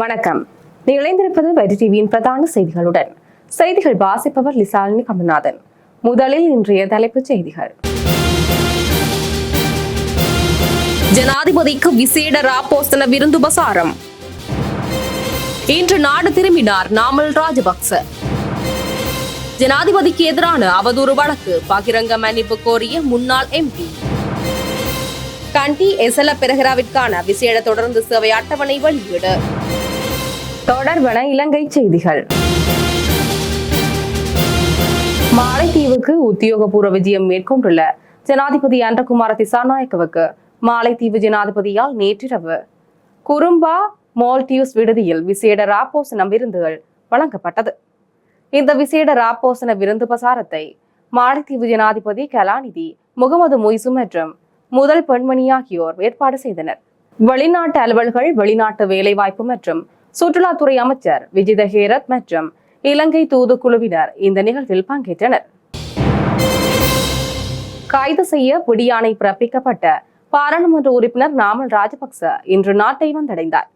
வணக்கம். நீங்கள் இணைந்திருப்பது வெற்றி டிவியின் பிரதான செய்திகளுடன். செய்திகள் வாசிப்பவர் லிசாலினி கமல்நாதன். முதலில் இன்றைய தலைப்புச் செய்திகள். ஜனாதிபதிக்கு விசேட ராப்போசன விருந்து இன்று நாடு திரும்பினார் நாமல் ராஜபக்ச. ஜனாதிபதிக்கு எதிரான அவதூறு வழக்கு பகிரங்க மன்னிப்பு கோரிய முன்னாள் எம்பி. கண்டி எசல பெரகராவிற்கான விசேட தொடர்ந்து சேவை அட்டவணை வெளியீடு. தொடர்பன இலங்கை செய்திகள். மாலைத்தீவுக்கு உத்தியோகபூர்வ விஜயம் மேற்கொண்டுள்ள ஜனாதிபதி அன்றகுமார திசாநாயக்கவுக்கு மாலைத்தீவு ஜனாதிபதியால் நேற்றிரவு குறும்பா மால்டியூஸ் விடுதியில் விசேட ராப்போசனம் விருந்துகள் வழங்கப்பட்டது. இந்த விசேட ராப்போசன விருந்து பிரசாரத்தை மாலைத்தீவு ஜனாதிபதி கலாநிதி முகமது மொய்சு மற்றும் முதல் பெண்மணி ஆகியோர் ஏற்பாடு செய்தனர். வெளிநாட்டு அலுவல்கள் வெளிநாட்டு வேலைவாய்ப்பு மற்றும் சுற்றுலாத்துறை அமைச்சர் விஜித ஹேரத் மற்றும் இலங்கை தூதுக்குழுவினர் இந்த நிகழ்வில் பங்கேற்றனர். கைது செய்ய பிடியாணை பிறப்பிக்கப்பட்ட பாராளுமன்ற உறுப்பினர் நாமல் ராஜபக்ச இன்று நாட்டை வந்தடைந்தார்.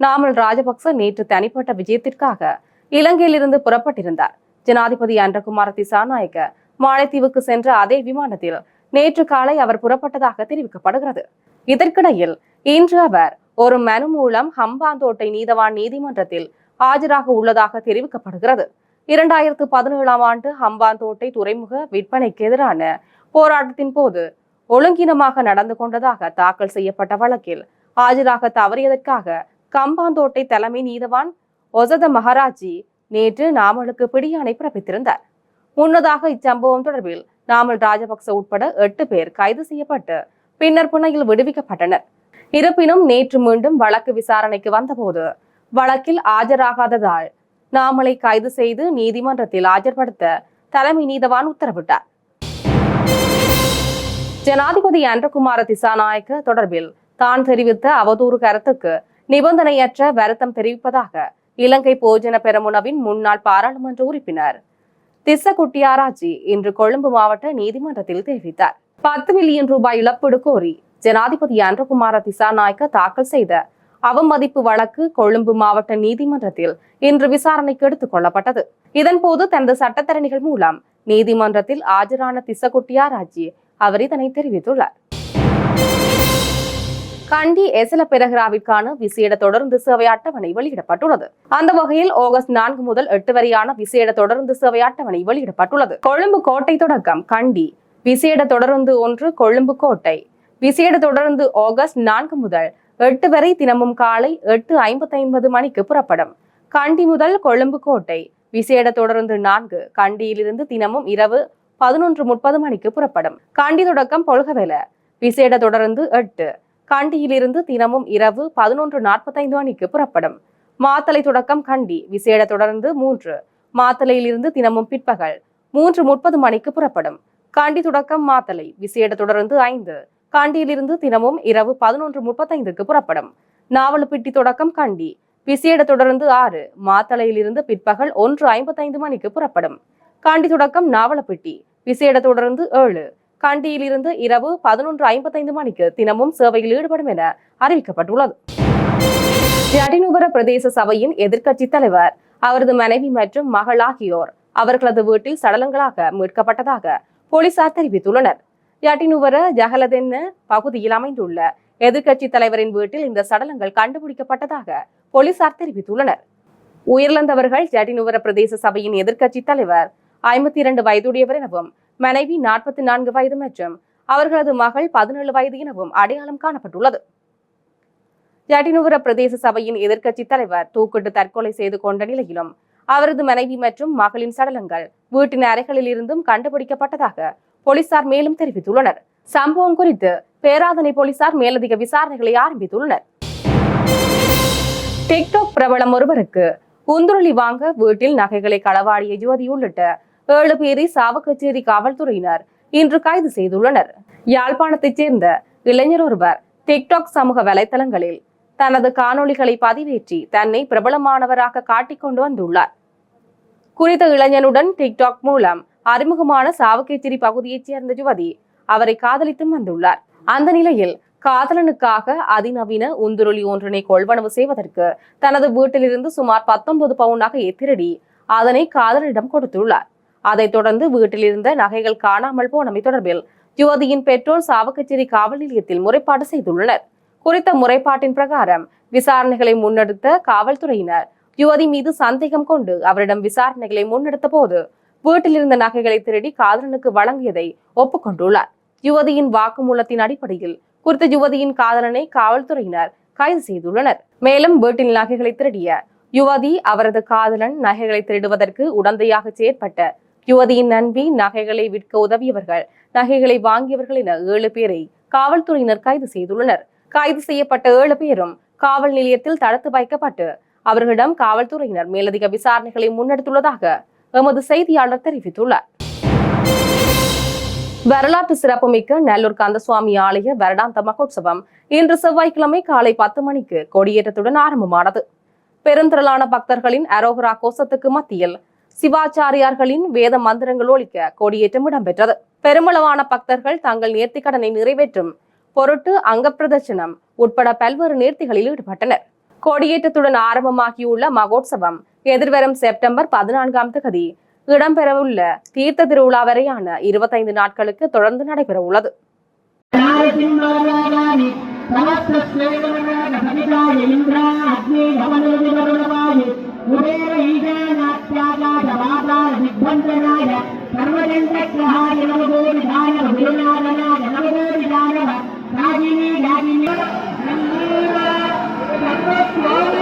நாமல் ராஜபக்ச நேற்று தனிப்பட்ட விஜயத்திற்காக இலங்கையிலிருந்து புறப்பட்டிருந்தார். ஜனாதிபதி அன்றகுமார திசாநாயக்க மாலைத்தீவுக்கு சென்ற அதே விமானத்தில் நேற்று காலை அவர் புறப்பட்டதாக தெரிவிக்கப்படுகிறது. இதற்கிடையில் இன்று அவர் ஒரு மனு மூலம் ஹம்பாந்தோட்டை நீதவான் நீதிமன்றத்தில் ஆஜராக உள்ளதாக தெரிவிக்கப்படுகிறது. இரண்டாயிரத்து பதினேழாம் ஆண்டு ஹம்பாந்தோட்டை துறைமுக விற்பனைக்கு எதிரான போராட்டத்தின் போது ஒழுங்கினமாக நடந்து கொண்டதாக தாக்கல் செய்யப்பட்ட வழக்கில் ஆஜராக தவறியதற்காக கம்பாந்தோட்டை தலைமை நீதவான் ஒசத மகாராஜி நேற்று நாமலுக்கு பிடியாணை பிறப்பித்திருந்தார். முன்னதாக இச்சம்பவம் தொடர்பில் நாமல் ராஜபக்ச உட்பட எட்டு பேர் கைது செய்யப்பட்டு பின்னர் புனையில் விடுவிக்கப்பட்டனர். இருப்பினும் நேற்று மீண்டும் வழக்கு விசாரணைக்கு வந்தபோது வழக்கில் ஆஜராகாததால் நாமலை கைது செய்து நீதிமன்றத்தில் ஆஜர்படுத்த தலைமை நீதவான் உத்தரவிட்டார். ஜனாதிபதி அன்றகுமார திசாநாயக்க தொடர்பில் தான் தெரிவித்த அவதூறு கருத்துக்கு நிபந்தனையற்ற வருத்தம் தெரிவிப்பதாக இலங்கை போஜன பெரமுனவின் முன்னாள் பாராளுமன்ற உறுப்பினர் திசகுட்டியாராஜி இன்று கொழும்பு மாவட்ட நீதிமன்றத்தில் தெரிவித்தார். பத்து மில்லியன் ரூபாய் இழப்பீடு கோரி ஜனாதிபதி அன்றகுமார திசாநாயக்க தாக்கல் செய்த அவமதிப்பு வழக்கு கொழும்பு மாவட்ட நீதிமன்றத்தில் இன்று விசாரணைக்கு எடுத்துக் கொள்ளப்பட்டது. இதன்போது தனது சட்டத்தரணிகள் மூலம் நீதிமன்றத்தில் ஆஜரான திசகுட்டியாராஜி அவர் இதனை தெரிவித்துள்ளார். கண்டி எசல பெருகிராவிற்கான விசேட தொடர்ந்து சேவை அட்டவணை வெளியிடப்பட்டுள்ளது. அந்த வகையில் ஆகஸ்ட் நான்கு முதல் எட்டு வரையான விசேட தொடர்ந்து சேவை அட்டவணை வெளியிடப்பட்டுள்ளது. கொழும்பு கோட்டை தொடக்கம் கண்டி. விசேட தொடருந்து ஒன்று கொழும்பு கோட்டை. விசேட தொடர்ந்து ஆகஸ்ட் நான்கு முதல் எட்டு வரை தினமும் காலை எட்டு ஐம்பத்தி ஐம்பது மணிக்கு புறப்படும். கண்டி முதல் கொழும்பு கோட்டை. விசேட தொடர்ந்து நான்கு கண்டியிலிருந்து தினமும் இரவு பதினொன்று முப்பது மணிக்கு புறப்படும். கண்டி தொடக்கம் பொழுகவேல விசேட தொடர்ந்து எட்டு கண்டியிலிருந்து தினமும் இரவு பதினொன்று நாற்பத்தைந்து மணிக்கு புறப்படும். மாத்தலை தொடக்கம் கண்டி விசேட தொடர்ந்து மூன்று. மாத்தலையிலிருந்து தினமும் பிற்பகல் மூன்று முப்பது மணிக்கு புறப்படும். கண்டி தொடக்கம் மாத்தலை விசேட தொடர்ந்து ஐந்து. கண்டியிலிருந்து தினமும் இரவு பதினொன்று முப்பத்தைந்துக்கு புறப்படும். நாவலப்பிட்டி தொடக்கம் கண்டி விசேட தொடர்ந்து ஆறு. மாத்தளையிலிருந்து பிற்பகல் ஒன்று ஐம்பத்தைந்து மணிக்கு புறப்படும். கண்டி தொடக்கம் நாவலப்பிட்டி விசேட தொடர்ந்து ஏழு. கண்டியிலிருந்து இரவு பதினொன்று ஐம்பத்தைந்து மணிக்கு தினமும் சேவையில் ஈடுபடும் என அறிவிக்கப்பட்டுள்ளது. ஜடினுபர பிரதேச சபையின் எதிர்க்கட்சி தலைவர் அவரது மனைவி மற்றும் மகள் ஆகியோர் அவர்களது வீட்டில் சடலங்களாக மீட்கப்பட்டதாக போலீசார் தெரிவித்துள்ளனர். யட்டினுவர ஜகலதென்ன பகுதியில் அமைந்துள்ள எதிர்க்கட்சி தலைவரின் வீட்டில் இந்த சடலங்கள் கண்டுபிடிக்கப்பட்டதாக போலீசார் தெரிவித்துள்ளனர். உயிரிழந்தவர்கள் ஜட்டினுவர பிரதேச சபையின் எதிர்க்கட்சி தலைவர் ஐம்பத்தி இரண்டு வயதுடையவர் எனவும் மனைவி நாற்பத்தி நான்கு வயது மற்றும் அவர்களது மகள் பதினேழு வயது எனவும் அடையாளம் காணப்பட்டுள்ளது. ஜட்டினுவர பிரதேச சபையின் எதிர்க்கட்சி தலைவர் தூக்கிட்டு தற்கொலை செய்து கொண்ட நிலையிலும் அவரது மனைவி மற்றும் மகளின் சடலங்கள் வீட்டின் அறைகளில் இருந்தும் கண்டுபிடிக்கப்பட்டதாக போலீசார் மேலும் தெரிவித்துள்ளனர். சம்பவம் குறித்து பேராதனை போலீசார் மேலதிக விசாரணைகளை ஆரம்பித்துள்ளனர். டிக்டாக் பிரபலம் ஒருவருக்கு உந்துருளி வாங்க வீட்டில் நகைகளை களவாடிய யுவதி உள்ளிட்ட ஏழு பேரை சாவகச்சேரி காவல்துறையினர் இன்று கைது செய்துள்ளனர். யாழ்ப்பாணத்தைச் சேர்ந்த இளைஞர் ஒருவர் டிக்டாக் சமூக வலைதளங்களில் தனது காணொளிகளை பதிவேற்றி தன்னை பிரபலமானவராக காட்டிக்கொண்டு வந்துள்ளார். குறித்த இளைஞனுடன் டிக்டாக் மூலம் அறிமுகமான சாவகச்சேரி பகுதியைச் சேர்ந்த யுவதி அவரை காதலித்தும் வந்துள்ளார். அந்த நிலையில் காதலனுக்காக அதிநவீன உந்துருளி ஒன்றினை கொள்வனவு செய்வதற்கு தனது வீட்டிலிருந்து சுமார் பத்தொன்பது பவுன் நகையை திருடி அதனை காதலனிடம் கொடுத்துள்ளார். அதைத் தொடர்ந்து வீட்டில் இருந்த நகைகள் காணாமல் போனமை தொடர்பில் யுவதியின் பெற்றோர் சாவகச்சேரி காவல் நிலையத்தில் முறைப்பாடு செய்துள்ளனர். குறித்த முறைப்பாட்டின் பிரகாரம் விசாரணைகளை முன்னெடுத்த காவல்துறையினர் யுவதி மீது சந்தேகம் கொண்டு அவரிடம் விசாரணைகளை முன்னெடுத்த போது வீட்டில் இருந்த நகைகளை திருடி காதலனுக்கு வழங்கியதை ஒப்புக்கொண்டுள்ளார். யுவதியின் வாக்குமூலத்தின் அடிப்படையில் குறித்த யுவதியின் காதலனை காவல்துறையினர் கைது செய்துள்ளனர். மேலும் வீட்டில் நகைகளை திருடிய யுவதி அவரது காதலன் நகைகளை திருடுவதற்கு உடந்தையாக செயற்பட்ட யுவதியின் நண்பி நகைகளை விற்க உதவியவர்கள். நகைகளை வாங்கியவர்கள் என ஏழு பேரை காவல்துறையினர் கைது செய்துள்ளனர். கைது செய்யப்பட்ட ஏழு பேரும் காவல் நிலையத்தில் தடுத்து வைக்கப்பட்டு அவர்களிடம் காவல்துறையினர் மேலதிக விசாரணைகளை முன்னெடுத்துள்ளதாக எமது செய்தியாளர் தெரிவித்துள்ளார். வரலாற்று சிறப்புமிக்க நல்லூர் கந்தசுவாமி ஆலய வருடாந்த மகோத்சவம் இன்று செவ்வாய்க்கிழமை காலை பத்து மணிக்கு கொடியேற்றத்துடன் ஆரம்பமானது. பெருந்திரளான பக்தர்களின் அரோகரா கோஷத்துக்கு மத்தியில் சிவாச்சாரியார்களின் வேத மந்திரங்கள் ஒழிக்க கொடியேற்றம் இடம்பெற்றது. பெருமளவான பக்தர்கள் தங்கள் நேர்த்திக்கடனை நிறைவேற்றும் பொருட்டு அங்கப்பிரதட்சணம் உட்பட பல்வேறு நேர்த்திகளில் ஈடுபட்டனர். கொடியேற்றத்துடன் ஆரம்பமாகியுள்ள மகோத்சவம் எதிர்வரும் செப்டம்பர் பதினான்காம் தேதி இடம்பெறவுள்ள தீர்த்த திருவிழா வரையான இருபத்தைந்து நாட்களுக்கு தொடர்ந்து நடைபெற உள்ளது சகசிரேவராக சபிதா சாஸ்தாய வித்வந்தனாய சர்வதந்தகிரகாய நமதோ விதாய குருநாதனாய நமதோ விதானவ ராஜினி ராஜினி சர்வத்வா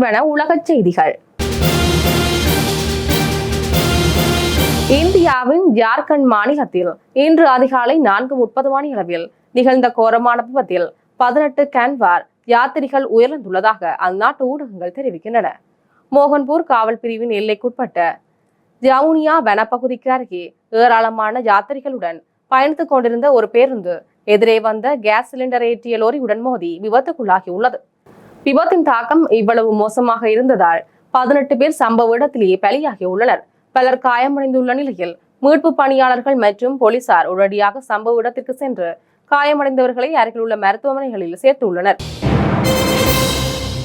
தொடர்பென உலகச் செய்திகள். இந்தியாவின் ஜார்க்கண்ட் மாநிலத்தில் இன்று அதிகாலை நான்கு முப்பது மணி அளவில் நிகழ்ந்த கோரமான விபத்தில் பதினெட்டு கேன்வார் யாத்திரிகள் உயிரிழந்துள்ளதாக அந்நாட்டு ஊடகங்கள் தெரிவிக்கின்றன. மோகன்பூர் காவல் பிரிவின் எல்லைக்குட்பட்ட ஜவுனியா வனப்பகுதிக்கு அருகே ஏராளமான யாத்திரிகளுடன் பயணித்துக் கொண்டிருந்த ஒரு பேருந்து எதிரே வந்த கேஸ் சிலிண்டர் ஏற்றிய லோரியுடன் மோதி விபத்துக்குள்ளாகியுள்ளது. விபத்தின் தாக்கம் இவ்வளவு மோசமாக இருந்ததால் பதினெட்டு பேர் சம்பவ இடத்திலேயே பலியாகியுள்ளனர் பலர் காயமடைந்துள்ள நிலையில் மீட்பு பணியாளர்கள் மற்றும் போலீசார் உடனடியாக சம்பவ இடத்திற்கு சென்று காயமடைந்தவர்களை அருகில் உள்ள மருத்துவமனைகளில் சேர்த்துள்ளனர்.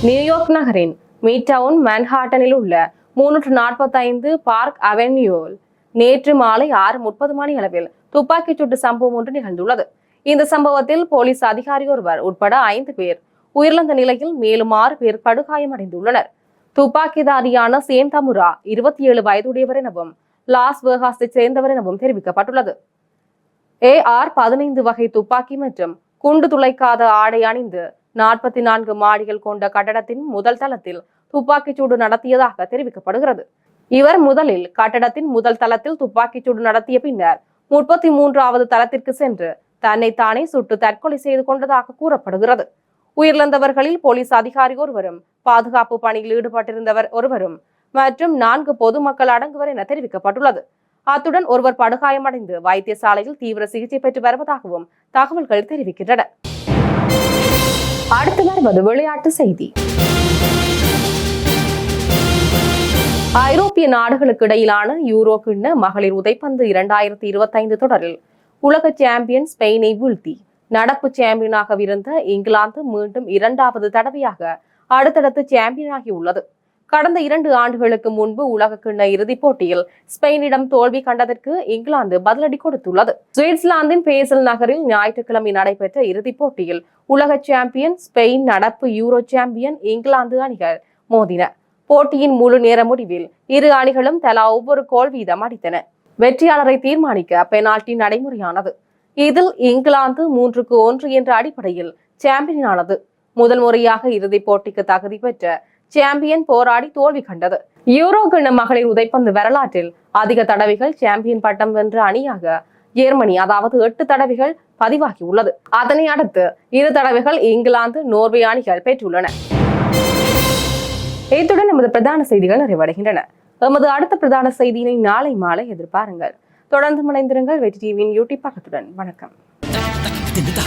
நியூயார்க் நகரின் மீட்டவுன் மேன்ஹாட்டனில் உள்ள முன்னூற்று நாற்பத்தைந்து பார்க் அவென்யூவில் நேற்று மாலை ஆறு முப்பது மணி அளவில் துப்பாக்கிச் சூட்டு சம்பவம் ஒன்று நிகழ்ந்துள்ளது. இந்த சம்பவத்தில் போலீஸ் அதிகாரி ஒருவர் உட்பட ஐந்து பேர் உயிரிழந்த நிலையில் மேலும் ஆறு பேர் படுகாயமடைந்துள்ளனர் துப்பாக்கிதாரியான சேன் தமுரா இருபத்தி ஏழு வயதுடையவர் எனவும் லாஸ் வேகாஸை சேர்ந்தவர் எனவும் தெரிவிக்கப்பட்டுள்ளது. ஏ ஆர் பதினைந்து வகை துப்பாக்கி மற்றும் குண்டு துளைக்காத ஆடை அணிந்து நாற்பத்தி நான்கு மாடிகள் கொண்ட கட்டடத்தின் முதல் தளத்தில் துப்பாக்கிச்சூடு நடத்தியதாக தெரிவிக்கப்படுகிறது. இவர் முதலில் கட்டடத்தின் முதல் தளத்தில் துப்பாக்கிச் சூடு நடத்திய பின்னர் முப்பத்தி மூன்றாவது தளத்திற்கு சென்று தன்னைத்தானே சுட்டு தற்கொலை செய்து கொண்டதாக கூறப்படுகிறது. உயிரிழந்தவர்களில் போலீஸ் அதிகாரி ஒருவரும் பாதுகாப்பு பணியில் ஈடுபட்டிருந்தவர் ஒருவரும் மற்றும் நான்கு பொதுமக்கள் அடங்குவர் என தெரிவிக்கப்பட்டுள்ளது. அத்துடன் ஒருவர் படுகாயமடைந்து வைத்தியசாலையில் தீவிர சிகிச்சை பெற்று வருவதாகவும் தகவல்கள் தெரிவிக்கின்றன. அடுத்து வருவது விளையாட்டு செய்தி. ஐரோப்பிய நாடுகளுக்கு இடையிலான யூரோ கிண்ண மகளிர் உதைப்பந்து இரண்டாயிரத்தி இருபத்தைந்து தொடரில் உலக சாம்பியன் ஸ்பெயினை வீழ்த்தி. நடப்பு சாம்பியனாக இருந்த இங்கிலாந்து மீண்டும் இரண்டாவது தடவையாக அடுத்தடுத்து சாம்பியனாகி உள்ளது கடந்த இரண்டு ஆண்டுகளுக்கு முன்பு உலகக்கிண்ண இறுதிப் போட்டியில் ஸ்பெயினிடம் தோல்வி கண்டதற்கு இங்கிலாந்து பதிலடி கொடுத்துள்ளது. சுவிட்சர்லாந்தின் பேசல் நகரில் ஞாயிற்றுக்கிழமை நடைபெற்ற இறுதிப் போட்டியில் உலக சாம்பியன் ஸ்பெயின் நடப்பு யூரோ சாம்பியன் இங்கிலாந்து அணிகள் மோதின. போட்டியின் முழு நேர முடிவில் இரு அணிகளும் தலா ஒவ்வொரு கோல் வீதம் அடித்தன. வெற்றியாளரை தீர்மானிக்க பெனால்டி நடைமுறையானது. இதில் இங்கிலாந்து மூன்றுக்கு ஒன்று என்ற அடிப்படையில் சாம்பியனானது. முதல் முறையாக இறுதிப் போட்டிக்கு தகுதி பெற்ற சாம்பியன் போராடி தோல்வி கண்டது. யூரோ கிண்ண மகளிர் உதைப்பந்து வரலாற்றில் அதிக தடவைகள் சாம்பியன் பட்டம் வென்ற அணியாக ஜெர்மனி அதாவது எட்டு தடவைகள் பதிவாகி உள்ளது. அதனை அடுத்து இரு தடவைகள் இங்கிலாந்து நோர்வே அணிகள் பெற்றுள்ளன. இத்துடன் நமது பிரதான செய்திகள் நிறைவடைகின்றன. எமது அடுத்த பிரதான செய்தியினை நாளை மாலை எதிர்பாருங்கள். தொடர்ந்து முனைந்திருங்கள் வெற்றி டிவியின் யூடியூப் பக்கத்துடன். வணக்கம். தின்னுதா?